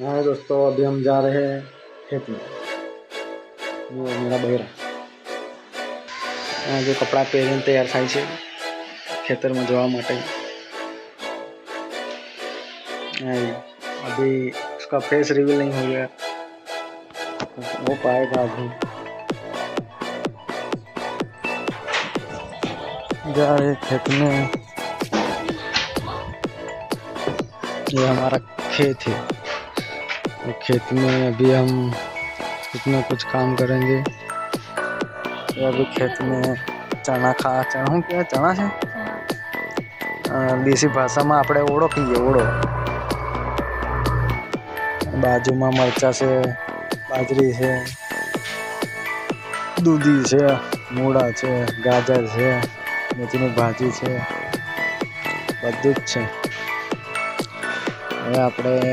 हाँ दोस्तों अभी हम जा रहे हैं खेत में वो मेरा बहेरा આ જો કપડાં પહેરીને તૈયાર થાય છે ખેતરમાં જવા માટે हाँ, अभी उसका फेस रिवील नहीं हो गया हो पाएगा अभी जा रहे खेत में ये हमारा खेत है और खेत में अभी हम इतना कुछ काम करेंगे ये अभी खेत में ચણા ખા ચણા શું કહેવાય ચણા છે અ, દેશી ભાષામાં આપણે ઓળો કહીએ ઓળો બાજુમાં મરચા છે બાજરી છે દૂધી છે મૂળા છે ગાજર છે મેથીની ભાજી છે બધું જ છે હવે આપણે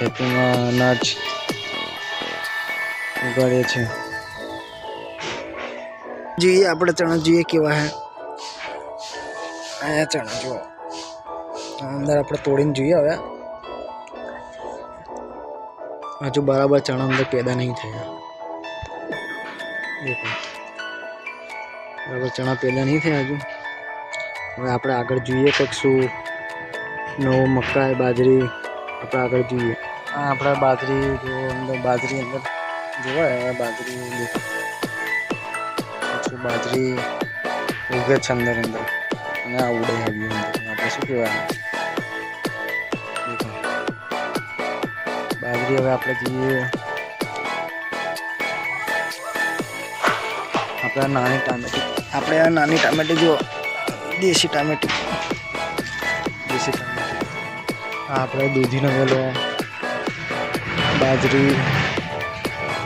ખેતીમાં અનાજ ઉગાડે છે જોઈએ, આપણે ચણા જોઈએ કેવા હે. અહીંયા ચણા, જુઓ. અંદર આપણે તોડીને જોઈએ હવે. હજુ બરાબર ચણા અંદર પેદા નહીં થયા. બરાબર ચણા પેદા નહીં થયા હજુ. હવે આપણે આગળ જોઈએ, કંઈક શું નવું મકાઈ, બાજરી આપણે આગળ જોઈએ. આ આપણે બાજરી જો અંદર, બાજરી અંદર જોવાય બાજરી પછી બાજરી ઉગે છે અંદર અંદર અને આ ઉડે આવી અંદર. આપણે શું કહેવાય બાજરી હવે આપણે જઈએ. આપણે નાની ટામેટી. આપણે નાની ટામેટી જો દેશી ટામેટી. દેશી ટામેટી. આપણે દૂધીનો વેલો બાજરી,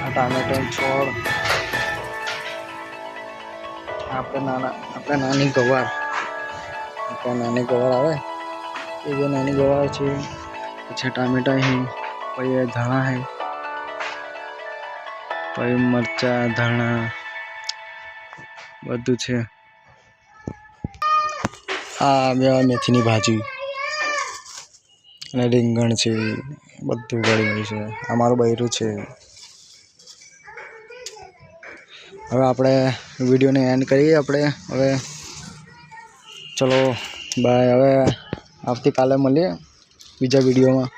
આ ટામેટો, છોડ, આપણે નાના, આપણે નાની ગવાર, આપણે નાની ગવાર આવે, એ જે નાની ગવાર છે, પછી ટામેટા હે, પછી ધાણા હે, પછી મરચા, ધાણા, બધું છે. આ બે મેથીની ભાજી. અને રીંગણ છે, બધું ગયું છે. આ મારું બૈરું છે. હવે આપણે વિડીયોને એન્ડ કરીએ આપણે. હવે ચલો બાય હવે આવતીકાલે મળીએ બીજા વિડીયોમાં.